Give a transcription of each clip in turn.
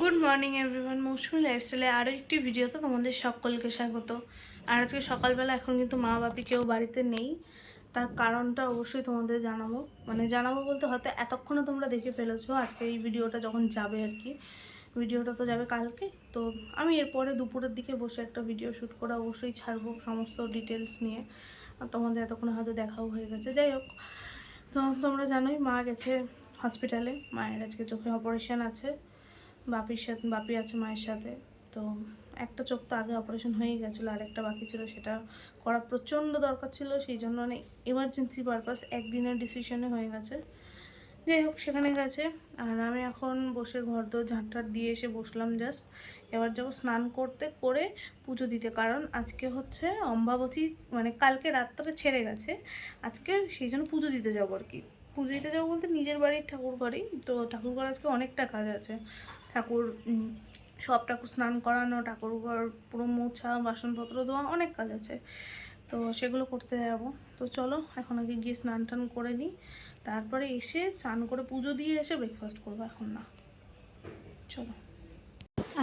Good morning everyone মৌসুমি লাইফস্টাইলে আরও একটি ভিডিওতে তোমাদের সকলকে স্বাগত। আর আজকে সকালবেলা এখন কিন্তু মা বাপি কেউ বাড়িতে নেই। তার কারণটা অবশ্যই তোমাদের জানাব। মানে জানাব বলতে হয়তো এতক্ষণে তোমরা দেখে ফেলেছো আজকে এই ভিডিওটা যখন যাবে আর কি। ভিডিওটা তো যাবে কালকে। তো আমি এরপরে দুপুরের দিকে বসে একটা ভিডিও শ্যুট করে অবশ্যই ছাড়বো সমস্ত ডিটেলস নিয়ে। আর তোমাদের এতক্ষণে হয়তো দেখাও হয়ে গেছে। যাই হোক, তো তোমরা জানোই মা গেছে হসপিটালে মায়ের আজকে চোখে অপারেশন আছে। বাপির সাথে, বাপি আছে মায়ের সাথে। তো একটা চোখ তো আগে অপারেশন হয়ে গেছিল আর একটা বাকি ছিল, সেটা করা প্রচণ্ড দরকার ছিল, সেই জন্য মানে এমার্জেন্সি পারপাস একদিনের ডিসিশনে হয়ে গেছে। যাই হোক, সেখানে গেছে। আর আমি এখন বসে ঘর দোর ঝাঁটটাট দিয়ে এসে বসলাম জাস্ট এবার যাব স্নান করতে করে পুজো দিতে, কারণ আজকে হচ্ছে অম্বাবতী মানে কালকে রাত্রে ছেড়ে গেছে। আজকে সেই জন্য পুজো দিতে যাব আর কি। পুজো দিতে যাব বলতে নিজের বাড়ির ঠাকুর ঘরেই তো ঠাকুর ঘর আজকে অনেকটা কাজ আছে। ঠাকুর সব ঠাকুর স্নান করানো, ঠাকুর ঘর পুরো মোছা, বাসনপত্র ধোয়া, অনেক কাজ আছে। তো সেগুলো করতে যাব। তো চলো, এখন আগে গিয়ে স্নান টান করে নিই। তারপরে এসে স্নান করে পুজো দিয়ে এসে ব্রেকফাস্ট করব এখন না। চলো।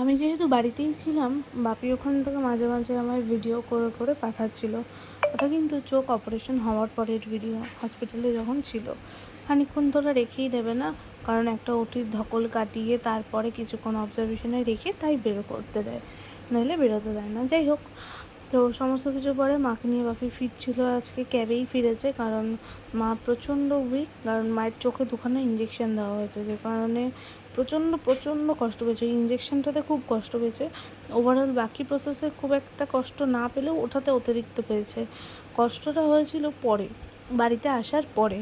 আমি যেহেতু বাড়িতেই ছিলাম, বাপি ওখান থেকে মাঝে মাঝে আমায় ভিডিও করে করে পাঠাচ্ছিল। ওটা কিন্তু চোখ অপারেশন হওয়ার পরের ভিডিও হসপিটালে যখন ছিল। খানিকক্ষণ তো ওরা রেখেই দেবে না কারণ একটা ওটির ধকল কাটিয়ে তারপরে কিছুক্ষণ অবজারভেশনে রেখে তাই বেরো করতে দেয়। নইলে বেরোতে দেয় না। যাই হোক, তো সমস্ত কিছু পরে মাকে নিয়ে বাপি ফিরছিল। আজকে ক্যাবেই ফিরেছে কারণ মা প্রচণ্ড উইক কারণ মায়ের চোখে দুখানে ইঞ্জেকশন দেওয়া হয়েছে, যে কারণে প্রচণ্ড প্রচণ্ড কষ্ট পেয়েছে। ইঞ্জেকশনটাতে খুব কষ্ট পেয়েছে। ওভারঅল বাকি প্রসেসে খুব একটা কষ্ট না পেলেও ওঠাতে অতিরিক্ত পেয়েছে। কষ্টটা হয়েছিল পরে, বাড়িতে আসার পরে।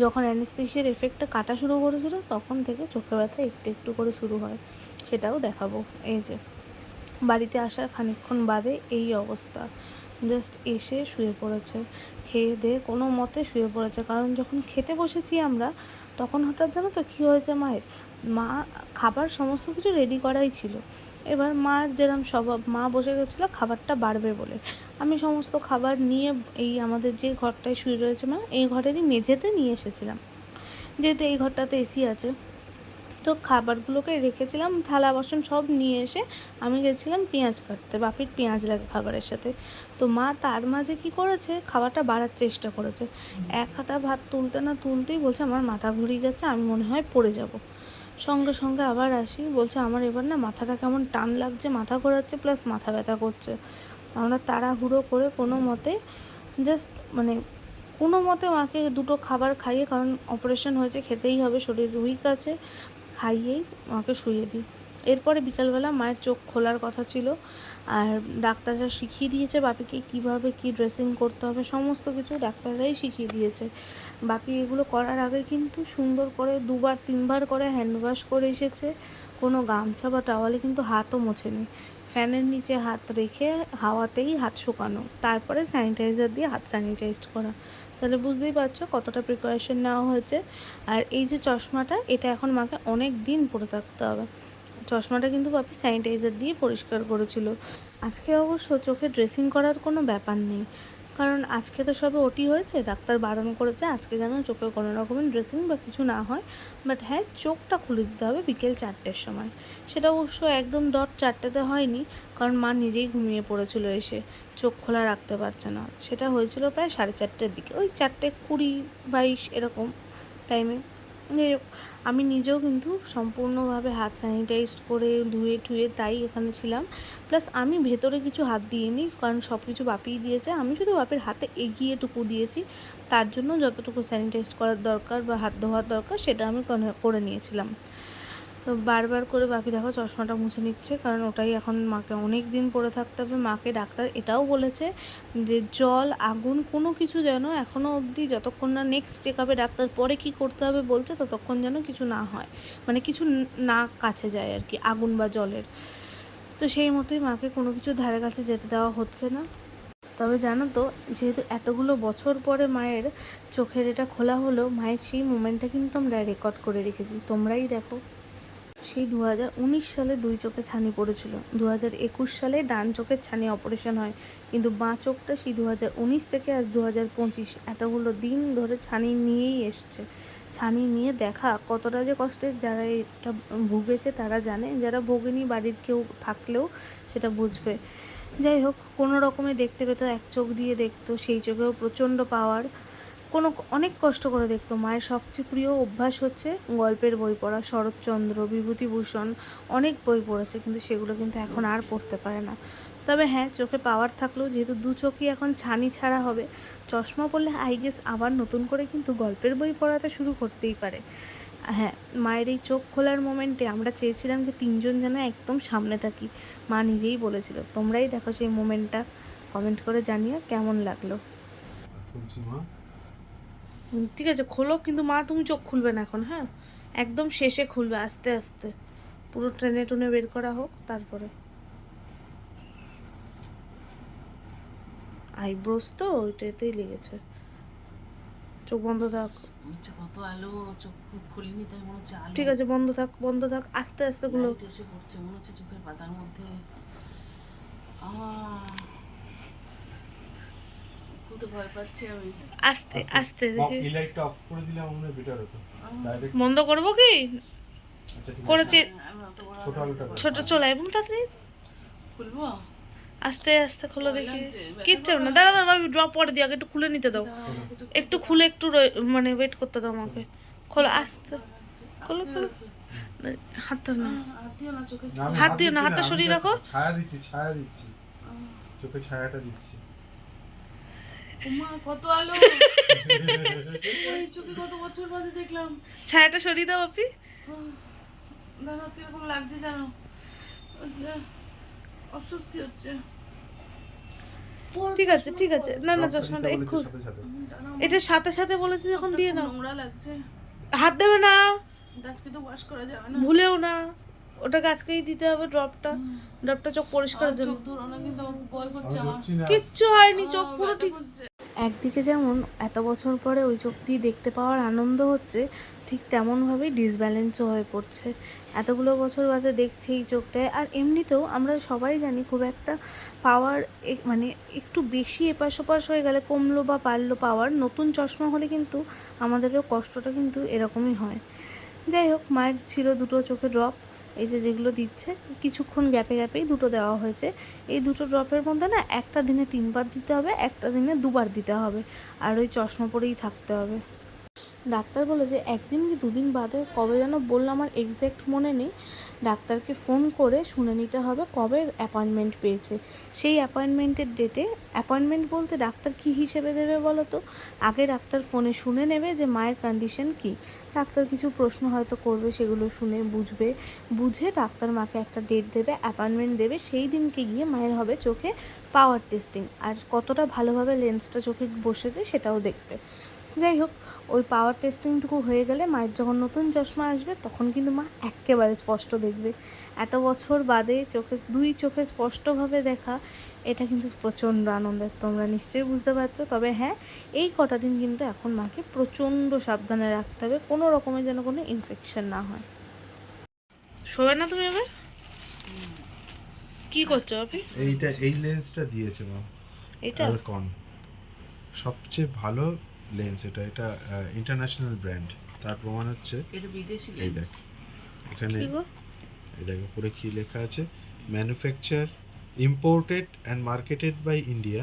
যখন অ্যানেস্থেশিয়ার এফেক্টটা কাটা শুরু করেছিল, তখন থেকে চোখে ব্যথা একটু একটু করে শুরু হয়। সেটাও দেখাবো। এই যে, বাড়িতে আসার খানিকক্ষণ বাদে এই অবস্থা। জাস্ট এসে শুয়ে পড়েছে। খেয়ে দিয়ে কোনো মতে শুয়ে পড়েছে। কারণ যখন খেতে বসেছি আমরা, তখন হঠাৎ জানো তো কী হয়েছে মায়ের? মা খাবার সমস্ত কিছু রেডি করাই ছিল। এবার মার যেরকম স্বভাব, মা বসে গেছিল খাবারটা বাড়বে বলে। আমি সমস্ত খাবার নিয়ে এই আমাদের যে ঘরটায় শুয়ে রয়েছে মা, এই ঘরেরই মেঝেতে নিয়ে এসেছিলাম। যেহেতু এই ঘরটাতে এসি আছে, তো খাবারগুলোকে রেখেছিলাম, থালা, বাসন সব নিয়ে এসে আমি গেছিলাম পেঁয়াজ কাটতে, বাপির পেঁয়াজ লাগে খাবারের সাথে। তো মা তার মাঝে কি করেছে, খাবারটা বাড়ার চেষ্টা করেছে। এক হাতা ভাত তুলতে না তুলতেই বলছে, আমার মাথা ঘুরিয়ে যাচ্ছে, আমি মনে হয় পড়ে যাব। সঙ্গে সঙ্গে আবার আসি, বলছে আমার এবার না মাথাটা কেমন টান লাগছে, মাথা ঘোরাচ্ছে প্লাস মাথা ব্যথা করছে। আমরা তাড়াহুড়ো করে কোনো মতে জাস্ট মানে কোনো মতে মাকে দুটো খাবার খাইয়ে, কারণ অপারেশন হয়েছে, খেতেই হবে, শরীর উইক আছে, খাইয়েই মাকে শুয়ে দিই। এরপরে বিকালবেলা মায়ের চোখ খোলার কথা ছিল, আর ডাক্তাররা শিখিয়ে দিয়েছে বাপিকে কীভাবে কি ড্রেসিং করতে হবে, সমস্ত কিছু ডাক্তাররাই শিখিয়ে দিয়েছে। বাপি এগুলো করার আগে কিন্তু সুন্দর করে দুবার, তিনবার করে হ্যান্ড ওয়াশ করে এসেছে। কোনো গামছা বা টাওয়ালে কিন্তু হাতও মোছেনি। ফ্যানের নিচে হাত রেখে হাওয়াতেই হাত শুকানো। তারপরে স্যানিটাইজার দিয়ে হাত স্যানিটাইজ করা। তাহলে বুঝতেই পারছ কতটা প্রিপারেশন নেওয়া হয়েছে। আর এই যে চশমাটা, এটা এখন মাকে অনেক দিন পরে থাকতে হবে। চশমাটা কিন্তু বাপি স্যানিটাইজার দিয়ে পরিষ্কার করেছিল। আজকে অবশ্য চোখে ড্রেসিং করার কোনো ব্যাপার নেই। কারণ আজকে তো সবে ওটি হয়েছে, ডাক্তার বারণ করেছে, আজকে যেন চোখে কোনো রকমের ড্রেসিং বা কিছু না হয়। বাট হ্যাঁ চোখটা খুলে দিতে হবে বিকেল চারটের সময়। সেটা অবশ্য একদম ডট চারটেতে হয়নি, কারণ মা নিজেই ঘুমিয়ে পড়েছিল এসে। চোখ খোলা রাখতে পারছে না। সেটা হয়েছিল প্রায় সাড়ে চারটের দিকে। ওই চারটে কুড়ি বাইশ এরকম টাইমে আমি নিজেও কিন্তু সম্পূর্ণভাবে হাত স্যানিটাইজ করে ধুয়ে টুয়ে তাই এখানে ছিলাম। প্লাস আমি ভেতরে কিছু হাত দিইনি, কারণ সব কিছু বাপিই দিয়েছে। আমি শুধু বাপের হাতে এগিয়ে টুকু দিয়েছি। তার জন্য যতটুকু স্যানিটাইজ করার দরকার বা হাত ধোয়ার দরকার, সেটা আমি করে নিয়েছিলাম। তো বারবার করে বাপি দেখো চশমাটা মুছে নিচ্ছে, কারণ ওটাই এখন মাকে অনেক দিন পরে থাকতে হবে। মাকে ডাক্তার এটাও বলেছে যে জল, আগুন কোনো কিছু যেন এখনও অবধি যতক্ষণ না নেক্সট চেক আপে ডাক্তার পরে কি করতে হবে বলছে, ততক্ষণ যেন কিছু না হয়। মানে কিছু না কাছে যায় আর কি, আগুন বা জলের। তো সেই মতোই মাকে কোনো কিছু ধারে কাছে যেতে দেওয়া হচ্ছে না। তবে জানো তো, যেহেতু এতগুলো বছর পরে মায়ের চোখের এটা খোলা হলো, মায়ের সেই মোমেন্টটা কিন্তু আমরা রেকর্ড করে রেখেছি। তোমরাই দেখো। সেই দু হাজার উনিশ সালে দুই চোখে ছানি পড়েছিল। দু হাজার একুশ সালে ডান চোখের ছানি অপারেশন হয়। কিন্তু বাঁ চোখটা সেই দু হাজার উনিশ থেকে আজ দু হাজার পঁচিশ। এতগুলো দিন ধরে ছানি নিয়েই এসছে। ছানি নিয়ে দেখা কতটা যে কষ্টে যারা এটা ভুগেছে তারা জানে। যারা ভোগেনি বাড়ির কেউ থাকলেও সেটা বুঝবে। যাই হোক, কোনো রকমে দেখতে পেতো, এক চোখ দিয়ে দেখতো। সেই চোখেও প্রচণ্ড পাওয়ার কোনো অনেক কষ্ট করে দেখতো। মায়ের সবচেয়ে প্রিয় অভ্যাস হচ্ছে গল্পের বই পড়া, শরৎচন্দ্র, বিভূতিভূষণ অনেক বই পড়েছে, কিন্তু সেগুলো কিন্তু এখন আর পড়তে পারে না। তবে হ্যাঁ চোখে পাওয়ার থাকলেও যেহেতু দু চোখই এখন ছানি ছাড়া হবে, চশমা পড়লে আই গেস আবার নতুন করে কিন্তু গল্পের বই পড়াটা শুরু করতেই পারে। হ্যাঁ মায়ের এই চোখ খোলার মোমেন্টে আমরা চেয়েছিলাম যে তিনজন যেন একদম সামনে থাকি। মা নিজেই বলেছিল, তোমরাই দেখো সেই মোমেন্টটা কমেন্ট করে জানিও কেমন লাগল। মা? ঠিক আছে খোলো কিন্তু মা তুমি চোখ খুলবে না এখন হ্যাঁ? একদম শেষে খুলবে আস্তে আস্তে। পুরো ট্রেনে টুনে বের করা হোক তারপরে। আইব্রোস তো ওইটাতেই লেগেছে। চোখ বন্ধ থাক। কত আলো চোখ খুলিনি তাই মনে হচ্ছে ঠিক আছে বন্ধ থাক বন্ধ থাক আস্তে আস্তে লাইট এসে পড়ছে মনে হচ্ছে চোখের পাতার মধ্যে। আহ, খুলতে ভয় পাচ্ছি আমি আস্তে আস্তে। দেখি। এই লাইটটা অফ করে দিলে আমার মনে বেটার হতো। বন্ধ করব কি? আচ্ছা করেছি। আমি ছোট আলোটা ছোট চলে এবং তাড়াতাড়ি। খুলবো? আস্তে আস্তে খোলো দেখি। কিচ্ছু না। দাঁড়া দাঁড়া আমি ড্রপ পরে দিয়ে আগে একটু খুলে নিতে দাও। একটু খুলে একটু মানে ওয়েট করতে দাও আমাকে। খোলো আস্তে। খোলো খোলো। হাতটা না। হাত দিও না হাতটা সরিয়ে রাখো। ছায়া দিচ্ছি ছায়া দিচ্ছি। চোখে ছায়াটা দিচ্ছি। কত আলো। ওই চোখে কত বছর বাদে দেখলাম। ছায়াটা সরিয়ে দাও আপনি দাঁড়াও কীরকম লাগছে জানো? অস্বস্তি হচ্ছে। ঠিক আছে ঠিক আছে। না না চশমাটা একটু সাথে সাথে। দাঁড়াও। এটা সাথে সাথে বলেছি যখন দিয়ে নাও। নোংরা লাগছে। হাত দেবে না। কিন্তু আজকে তো ওয়াশ করা যাবে না। ভুলেও না। ওটাকে আজকেই দিতে হবে ড্রপটা। ড্রপটা চোখ পরিষ্কারের জন্য। চোখ ধরো কিন্তু ভয় করছে আমার। কিচ্ছু হয়নি চোখ পুরো ঠিক। একদিকে যেমন এত বছর পরে ওই চোখটি দেখতে পাওয়ার আনন্দ হচ্ছে, ঠিক তেমনভাবেই ডিসব্যালেন্সও হয়ে পড়ছে। এতগুলো বছর বাদে দেখছি এই চোখটায়। আর এমনিতেও আমরা সবাই জানি খুব একটা পাওয়ার মানে একটু বেশি এপাশ ওপাশ হয়ে গেলে কমলো বা পারল পাওয়ার নতুন চশমা হলে কিন্তু আমাদেরও কষ্টটা কিন্তু এরকমই হয়। যাই হোক, মায়ের ছিল দুটো চোখে ড্রপ এই যে যেগুলো দিচ্ছে, কিছুক্ষণ গ্যাপে গ্যাপেই দুটো দেওয়া হয়েছে। এই দুটো ড্রপের মধ্যে না একটা দিনে তিনবার দিতে হবে, একটা দিনে দুবার দিতে হবে। আর ওই চশমা পরেই থাকতে হবে। ডাক্তার বলে যে, একদিন কি দুদিন বাদে, কবে যেন বলল আমার এক্স্যাক্ট মনে নেই। ডাক্তারকে ফোন করে শুনে নিতে হবে কবে অ্যাপয়েন্টমেন্ট পেয়েছে। সেই অ্যাপয়েন্টমেন্টের ডেটে অ্যাপয়েন্টমেন্ট বলতে ডাক্তার কি হিসেবে দেবে বলো তো? আগে ডাক্তার ফোনে শুনে নেবে যে মায়ের কন্ডিশন কি। ডাক্তার কিছু প্রশ্ন হয়তো করবে, সেগুলো শুনে বুঝবে। বুঝে ডাক্তার মাকে একটা ডেট দেবে অ্যাপয়েন্টমেন্ট দেবে, সেই দিনকে গিয়ে মায়ের হবে চোখে পাওয়ার টেস্টিং আর কতটা ভালোভাবে লেন্সটা চোখে বসেছে সেটাও দেখবে। যাই হোক, ওই পাওয়ার টেস্টিংটুকু হয়ে গেলে মায়ের যখন নতুন চশমা আসবে, তখন কিন্তু মা একেবারে স্পষ্ট দেখবে। এত বছর বাদে চোখে, দুই চোখে স্পষ্টভাবে দেখা এটা কিন্তু প্রচণ্ড আনন্দের তোমরা নিশ্চয়ই বুঝতে পারছ। তবে হ্যাঁ এই কটা দিন কিন্তু এখন মাকে প্রচণ্ড সাবধানে রাখতে হবে কোনো রকমের যেন কোনো ইনফেকশন না হয়। শোবে না তুমি এবার? কি করছ আপনি এইটা এই লেন্সটা দিয়েছে মা। এটা? অ্যালকন সবচেয়ে ভালো লেন্স এটা এটা ইন্টারন্যাশনাল ব্র্যান্ড তার প্রমাণ হচ্ছে এটা বিদেশি এই দেখ এখানে এই দেখ উপরে কি লেখা আছে? Manufacture imported and marketed by India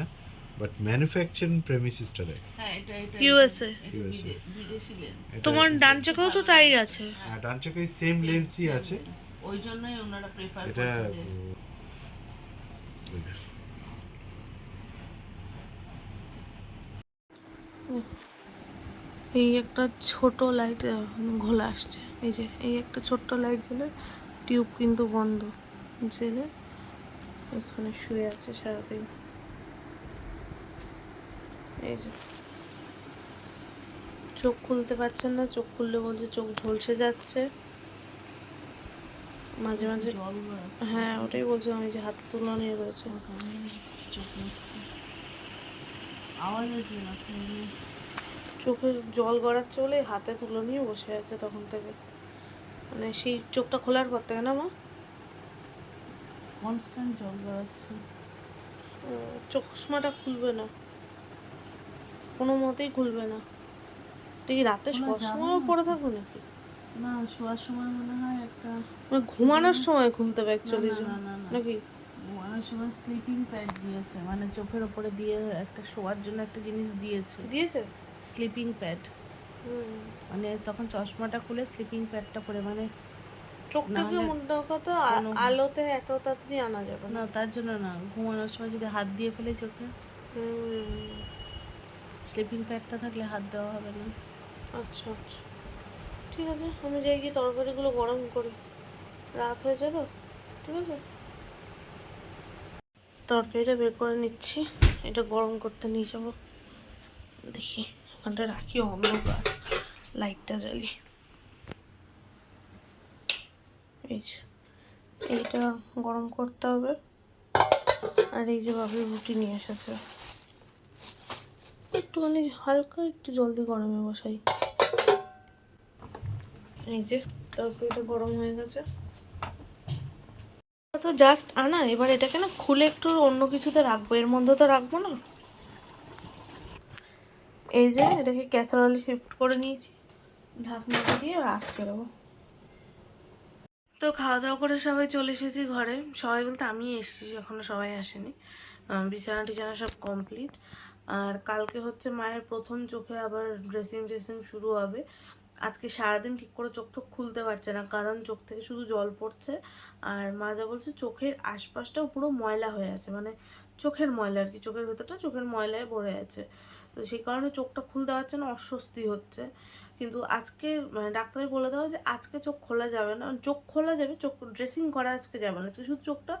but manufacturing প্রেমিসিসটা দেখ। হ্যাঁ এটা এটা USA এটা বিদেশি লেন্স তোমার ডান চোখেও তো তাই আছে। হ্যাঁ, ডান চোখে সেম লেন্সই আছে। ওই জন্যই ওনারা প্রেফার করছে দেখ। এই একটা ছোট লাইট ঘোলা আসছে। এই যে এই একটা ছোট্ট লাইট জ্বলে টিউব কিন্তু বন্ধ। জেলে এখানে শুয়ে আছে সারাদিন। এই যে। চোখ খুলতে পারছেন না চোখ খুললে বলছে চোখ ঝলসে যাচ্ছে। মাঝে মাঝে জল হ্যাঁ ওটাই বলছিলাম আমি যে হাতে তুলো নিয়ে রয়েছে। শুনলে। চোখে জল গড়াচ্ছে বলে হাতে তুলো নিয়ে বসে আছে তখন থেকে। মানে সেই চোখটা খোলার পর থেকে না মা? কনস্ট্যান্ট জল বেরোচ্ছে উম, চশমাটা খুলবে না। কোনো মতেই খুলবে না। তুই কি রাতে শোয়ার সময়। পড়ে থাকব নাকি? না শোয়ার সময় মনে হয় একটা মানে ঘুমানোর সময় না, না, না। নাকি? ঘুমানোর সময় স্লিপিং প্যাড দিয়েছে। মানে চোখের ওপরে দিয়ে একটা শোয়ার জন্য একটা জিনিস দিয়েছে। দিয়েছে? স্লিপিং প্যাড মানে তখন চশমাটা খুলে স্লিপিং প্যাডটা পরে। মানে চোখটাকে মোটা কথা আলোতে এত তাড়াতাড়ি আনা যাবে না। তার জন্য না ঘুমানোর সময় যদি হাত দিয়ে ফেলে চোখে। স্লিপিং প্যাডটা থাকলে হাত দেওয়া হবে না। আচ্ছা আচ্ছা। ঠিক আছে আমি যাই গিয়ে তরকারিগুলো গরম করি। রাত হয়েছে তো ঠিক আছে? তরকারিটা বের করে নিচ্ছি এটা গরম করতে নিয়ে যাব। দেখি ওখানটা রাখি অন্ধকার লাইটটা জ্বালি এই এইটা গরম করতে হবে। আর এই যে বাবুর রুটি নিয়ে এসেছে। একটুখানি হালকা একটু জলদি গরমে বসাই। এই যে, তরকারিটা গরম হয়ে গেছে। তো জাস্ট আনা, এবার এটাকে না খুলে একটু অন্য কিছুতে রাখব, এর মধ্যে তো রাখব না। এই যে, এটাকে ক্যাসারোলে শিফট করে নিয়েছি। ঢাকনাটা দিয়ে রাখতে দেবো। তো খাওয়া দাওয়া করে সবাই চলে এসেছি ঘরে। সবাই বলতে আমি এসেছি, এখনও সবাই আসেনি। বিছানা টিছানা সব কমপ্লিট আর কালকে হচ্ছে মায়ের প্রথম চোখে আবার ড্রেসিং ড্রেসিং শুরু হবে। আজকে সারাদিন ঠিক করে চোখ টোক খুলতে পারছে না, কারণ চোখ থেকে শুধু জল পড়ছে। আর মা যা বলছে, চোখের আশপাশটাও পুরো ময়লা হয়ে আছে। মানে চোখের ময়লা আর কি, চোখের ভেতরটা চোখের ময়লায় ভরে আছে। তো সেই কারণে চোখটা খুলতে পারছে না, অস্বস্তি হচ্ছে। কিন্তু আজকে মানে ডাক্তারে বলে দেওয়া যে আজকে চোখ খোলা যাবে না। চোখ খোলা যাবে, চোখ ড্রেসিং করা আজকে যাবে না। তো শুধু চোখটা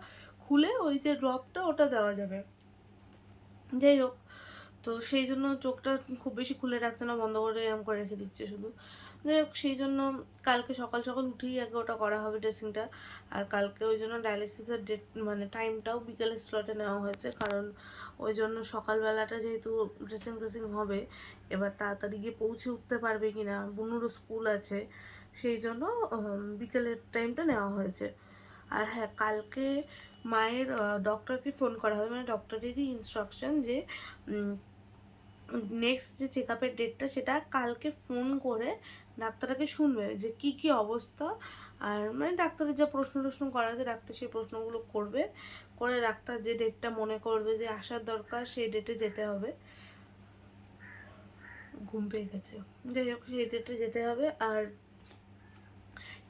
খুলে ওই যে ড্রপটা ওটা দেওয়া যাবে। যাই হোক, তো সেই জন্য চোখটা খুব বেশি খুলে রাখছে না, বন্ধ করে এরম করে রেখে দিচ্ছে শুধু। যাই হোক, সেই জন্য কালকে সকাল সকাল উঠেই আগে ওটা করা হবে ড্রেসিংটা। আর কালকে ওই জন্য ডায়ালিসিসের ডেট মানে টাইমটাও বিকেলের স্লটে নেওয়া হয়েছে। কারণ ওই জন্য সকালবেলাটা যেহেতু ড্রেসিং ড্রেসিং হবে, এবার তাড়াতাড়ি গিয়ে পৌঁছে উঠতে পারবে কি না বুনুরও স্কুল আছে, সেই জন্য বিকেলের টাইমটা নেওয়া হয়েছে। আর হ্যাঁ কালকে মায়ের ডক্টরকে ফোন করা হবে। মানে ডক্টরেরই ইনস্ট্রাকশন যে নেক্সট যে চেক আপের ডেটটা সেটা কালকে ফোন করে ডাক্তারকে শুনবে যে কি কি অবস্থা। আর মানে ডাক্তারের যা প্রশ্ন টশ্ন করা আছে, ডাক্তার সেই প্রশ্নগুলো করবে। করে ডাক্তার যে ডেটটা মনে করবে যে আসার দরকার, সেই ডেটে যেতে হবে। ঘুম পেয়ে গেছে। যাই হোক, সেই ডেটে যেতে হবে। আর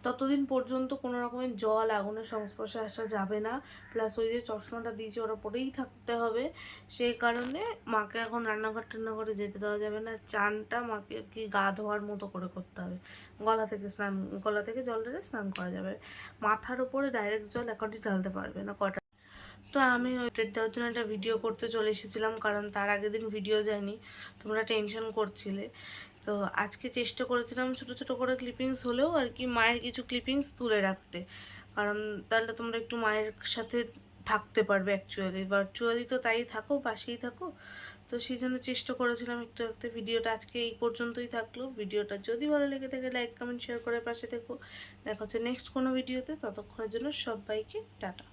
ততদিন পর্যন্ত কোনো রকমের জল, আগুনের সংস্পর্শে আসা যাবে না। প্লাস ওই যে চশমাটা দিয়েছে, ওরা পরেই থাকতে হবে। সেই কারণে মাকে এখন রান্নাঘর টান্নাঘরে যেতে দেওয়া যাবে না। চানটা মাকে আর কি গা ধোয়ার মতো করে করতে হবে। গলা থেকে স্নান, গলা থেকে জল ঢেলে স্নান করা যাবে। মাথার উপরে ডাইরেক্ট জল এখনই ঢালতে পারবে না কটা তো আমি ওই ডেট দেওয়ার জন্য একটা ভিডিও করতে চলে এসেছিলাম, কারণ তার আগের দিন ভিডিও যায়নি, তোমরা টেনশন করছিলে। তো আজকে চেষ্টা করেছিলাম ছোটো ছোটো করে ক্লিপিংস হলেও আর কি মায়ের কিছু ক্লিপিংস তুলে রাখতে। কারণ তাহলে তোমরা একটু মায়ের সাথে থাকতে পারবে অ্যাকচুয়ালি ভার্চুয়ালি তো তাই থাকো, পাশেই থাকো। তো সেই জন্য চেষ্টা করেছিলাম একটু একটু ভিডিওটা আজকে এই পর্যন্তই থাকল। ভিডিওটা যদি ভালো লেগে থাকে লাইক কমেন্ট শেয়ার করে পাশে থেকো। দেখা হচ্ছে নেক্সট কোনো ভিডিওতে ততক্ষণের জন্য সবাইকে টাটা।